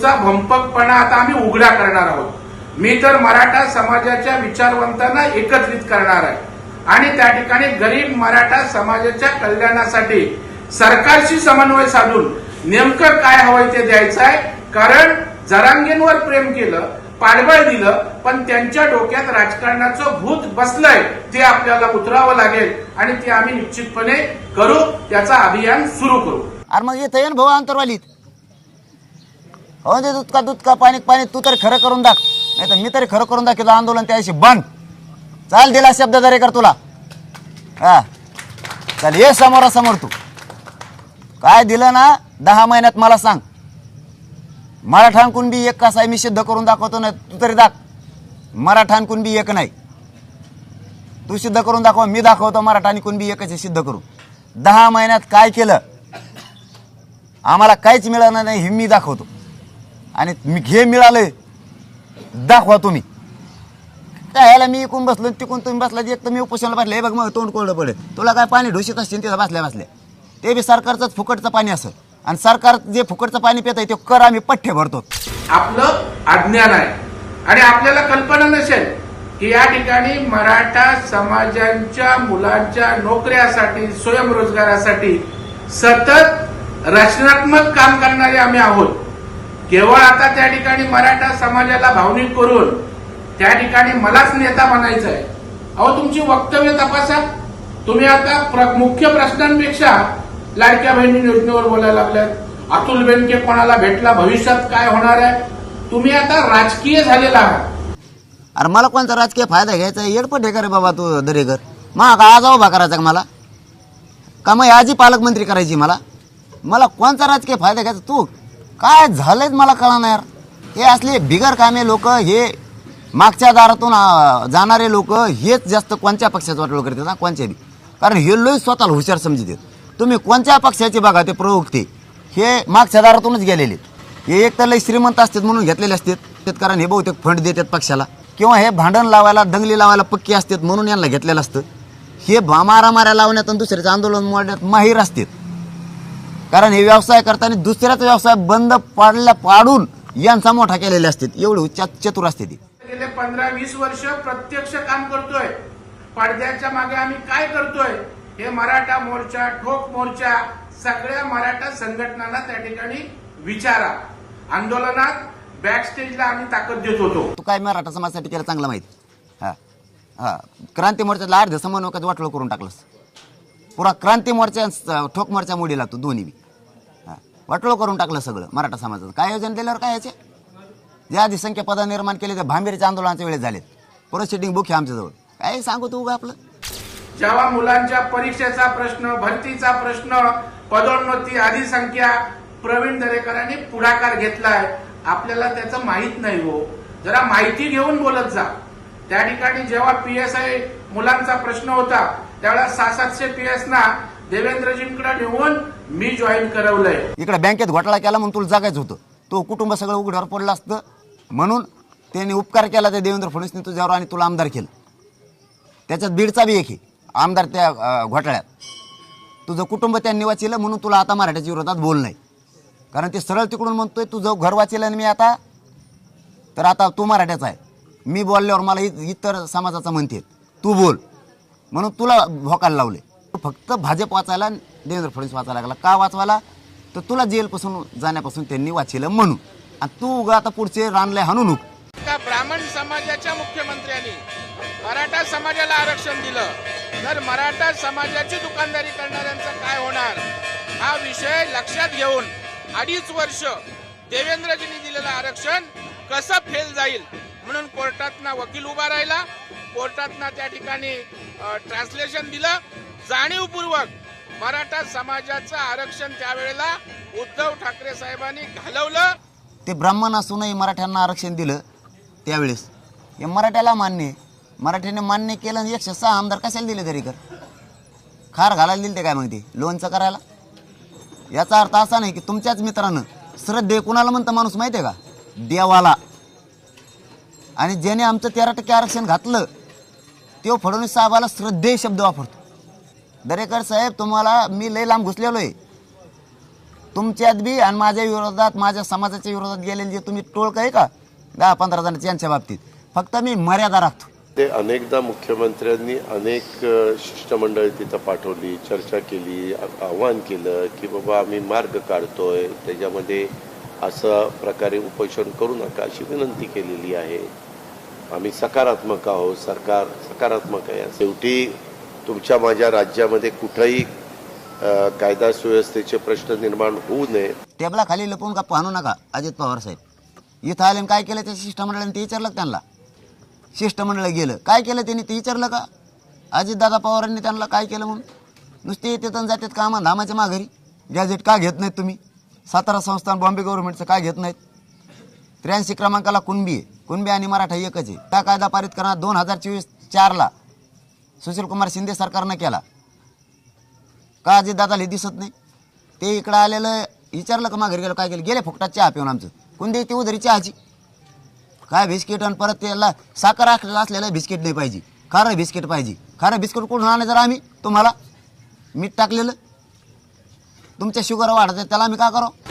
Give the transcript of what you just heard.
चा भंपकपणा आता आम्ही उघडा करणार आहोत. मी तर मराठा समाजाच्या विचारवंतांना एकत्रित करणार आहे. आणि त्या ठिकाणी गरीब मराठा समाजाच्या कल्याणासाठी सरकारशी समन्वय साधून नेमकं काय हवंय ते द्यायचं आहे. कारण जरांगेंवर प्रेम केलं पाठबळ दिलं पण त्यांच्या डोक्यात राजकारणाचं भूत बसलंय ते आपल्याला उतरावं लागेल. आणि ते आम्ही निश्चितपणे करू त्याचा अभियान सुरू करू. अरे मग येतं भाऊ अंतरवालीत. हो दे दूध का दूध का पाणी पाणी तू तरी खरं करून दाख. नाही तर मी तरी खरं करून दाखवलं आंदोलन त्याशी बंद. चाल दिला शब्द जरे कर तुला. हा. चल ये समोरासमोर तू. काय दिलं ना दहा महिन्यात मला सांग. मराठांकून कुणबी एक कसा आहे मी सिद्ध करून दाखवतो ना तू तरी दाख. मराठांकून कुणबी एक नाही. तू सिद्ध करून दाखव मी दाखवतो मराठानी कुणबी एकच सिद्ध करू दहा महिन्यात काय केलं? आम्हाला काहीच मिळालं नाही हे मी दाखवतो. आणि मी हे मिळालंय. दाखवा तुम्ही. काय ह्याला मी इकून बसलो तिकून तुम्ही बसला एक तर मी उपोषणाला बसले. हे बघ मग तोंड कोरडं पडेल. तुला काय पाणी ढोशीत असतील तिथं बसल्या बसल्या. ते बी सरकारचंच फुकटचं पाणी असेल आणि सरकार जे फुकटचं पाणी पित आहे ते कर आम्ही पठ्ठे भरतो. आपलं अज्ञान आहे. आणि आपल्याला कल्पना नसेल की या ठिकाणी मराठा समाजांच्या मुलांच्या नोकऱ्यासाठी स्वयंरोजगारासाठी सतत रचनात्मक काम करणारे आम्ही आहोत. केवळ आता त्या ठिकाणी मराठा समाजाला भावनिक करून त्या ठिकाणी मलाच नेता म्हणायचं आहे अहो तुमची वक्तव्य तपासा. तुम्ही आता प्र- मुख्य प्रश्नांपेक्षा लाडक्या बहिणी योजनेवर बोलायला लागल्यात. अतुल बेनके कोणाला भेटला भविष्यात काय होणार आहे? तुम्ही आता राजकीय झालेला आहात. अरे मला कोणता राजकीय फायदा घ्यायचा आहे? येडपट हे का रे बाबा तू दरेकर. मग का आज उभा करायचा का मला? का मग आजी पालकमंत्री करायची मला? मला कोणता राजकीय फायदा घ्यायचा? तू काय झालंय मला कळणार हे असले बिगर कामे लोक हे मागच्या दारातून आ, जाणारे लोक हेच जास्त कोणत्या पक्षाचं वाटोळ करतात ना कोणत्या बी? कारण हे लोक स्वतःला हुशार समजतात तुम्ही कोणत्या पक्षाचे बघा ते प्रवक्ते. हे मागच्या दारातूनच गेलेले हे एक तर लय श्रीमंत असतात म्हणून घेतलेले असतात. कारण हे बहुतेक फंड देतात पक्षाला. किंवा हे भांडण लावायला दंगली लावायला पक्की असतात म्हणून यांना घेतलेलं असतं. हे भा- मारामाऱ्या लावण्यात आणि दुसऱ्याचं आंदोलन मोडण्यात माहीर असतात. कारण हे व्यवसाय करताना दुसऱ्याचा व्यवसाय बंद पाडल्या पाडून यांचा मोठा केलेले असतात. एवढे चतुर असते ती. गेले पंधरा वीस वर्ष प्रत्यक्ष काम करतोय. पडद्याच्या मागे आम्ही काय करतोय? हे मराठा मोर्चा ठोक मोर्चा सगळ्या मराठा संघटनांना त्या ठिकाणी विचारा. आंदोलनात बॅक स्टेजला आम्ही ताकद देत होतो. तू काय मराठा समाजासाठी केलं चांगलं माहिती? हा हा. क्रांती मोर्चाला अर्ध्या समन्वयकाचं वाटोळ करून टाकलंस. पुरा क्रांती मोर्चा ठोक मोर्चा मोडीला तू दोन्ही बी. हा करून टाकलं सगळं मराठा समाजाचं. काय आयोजन दिल्यावर काय याचे जे आधी संख्या निर्माण केले ते भांबेरीच्या आंदोलनाच्या वेळेस झालेत. परत बुक आहे आमच्याजवळ. काय सांगू तू आपलं? जेव्हा मुलांच्या परीक्षेचा प्रश्न भरतीचा प्रश्न पदोन्नती आधी संख्या प्रवीण दरेकरांनी पुढाकार घेतलाय आपल्याला त्याचं माहीत नाही हो. जरा माहिती घेऊन बोलत जा. त्या ठिकाणी जेव्हा पी एस आय मुलांचा प्रश्न होता त्यावेळेला सहा सातशे पी एस ना देवेंद्रजींकडे नेऊन मी जॉईन करवलंय. इकडे बँकेत घोटाळा केला म्हणून तुला जागायचं होतं. तो कुटुंब सगळं उघड्यावर पडलं असतं. म्हणून त्यांनी उपकार केला त्या देवेंद्र फडणवीसने तुझ्यावर आणि तुला आमदार केलं. त्याच्यात बीडचा बी एक आहे. आमदार त्या अं, घोटाळ्यात. तुझं कुटुंब त्यांनी वाचिलं म्हणून तुला आता मराठ्याच्या विरोधात बोल नाही कारण ते सरळ तिकडून म्हणतोय तुझं घर वाचिलं आणि मी आता तर आता तू मराठ्याचा आहे. मी बोलल्यावर मला इ- इतर समाजाचा म्हणते तू बोल. म्हणून तुला भोकायला लावले. फक्त भाजप वाचायला देवेंद्र फडणवीस वाचायला लागला. का वाचवायला? तर तुला जेलपासून जाण्यापासून त्यांनी वाचिलं म्हणून. आणि तू उगा आता पुढचे रानले हाणून उक ब्राह्मण समाजाच्या मुख्यमंत्र्यांनी मराठा समाजाला आरक्षण दिलं. तर मराठा समाजाची दुकानदारी करणाऱ्यांचं काय होणार? हा विषय लक्षात घेऊन अडीच वर्ष देवेंद्रजींनी दिलेलं आरक्षण कसं फेल जाईल? म्हणून कोर्टातना वकील उभा राहिला. कोर्टातना त्या ठिकाणी ट्रान्सलेशन दिलं. जाणीवपूर्वक मराठा समाजाचं आरक्षण त्यावेळेला उद्धव ठाकरे साहेबांनी घालवलं. ते ब्राह्मण असूनही मराठ्यांना आरक्षण दिलं त्यावेळेस. हे मराठ्याला मान्य आहे. मराठ्याने मान्य केलं आणि एकशे सहा आमदार कशाला दिले तरी कर खार घालायला दिले ते काय मग ते लोनचं करायला? याचा अर्थ असा नाही की तुमच्याच मित्रानं श्रद्धे कुणाला म्हणतं माणूस माहिती आहे का? देवाला. आणि ज्याने आमचं तेरा टक्के आरक्षण घातलं तो फडणवीस साहेबाला श्रद्धेय शब्द वापरतो. दरेकर साहेब तुम्हाला मी लय लांब घुसलेलो आहे तुमच्यात बी आणि माझ्या विरोधात माझ्या समाजाच्या विरोधात गेलेले जे तुम्ही टोळक आहे का? दहा पंधरा जणांची यांच्या बाबतीत. फक्त मी मर्यादा राखतो. ते अनेकदा मुख्यमंत्र्यांनी अनेक शिष्टमंडळ तिथं पाठवली चर्चा केली आव्हान केलं की बाबा आम्ही मार्ग काढतोय. त्याच्यामध्ये असं प्रकारे उपोषण करू नका अशी विनंती केलेली आहे. आम्ही सकारात्मक आहोत सरकार सकारात्मक आहे. शेवटी तुमच्या माझ्या राज्यामध्ये कुठंही कायदा सुव्यवस्थेचे प्रश्न निर्माण होऊ नये. टेबलाखाली लपून का पाहू नका अजित पवार साहेब. इथं आले काय केलं त्या शिष्टमंडळाने? ते विचारलं त्यांना? शिष्टमंडळ गेलं. काय केलं त्यांनी? ते विचारलं का? अजितदादा पवारांनी त्यांना काय केलं म्हणून? नुसते येतात आणि जातात कामा धामाच्या माघारी. गॅझेट का घेत नाहीत तुम्ही? सातारा संस्थान बॉम्बे गव्हर्नमेंटचं काय घेत नाहीत? त्र्याऐंशी क्रमांकाला कुणबी आहे? कुणबी आणि मराठा एकच आहे. त्या कायदा पारित करणार दोन हजार चोवीस चारला. सुशीलकुमार शिंदे सरकारनं केला. का अजितदादाला हे दिसत नाही. ते इकडं आलेलं विचारलं का माघारी गेलं काय केलं? गेले फुकटात चहा पिऊन आमचं. कोण देते उधरी? चहाची. काय बिस्किट आणि परत त्याला साखर असलेलं असलेलं बिस्किट नाही पाहिजे. खारं बिस्किट पाहिजे. खारं बिस्किट कुठून आणायचं आम्ही? तुम्हाला? मीठ टाकलेलं. तुमच्या शुगर वाढत आहे त्याला आम्ही काय करावं?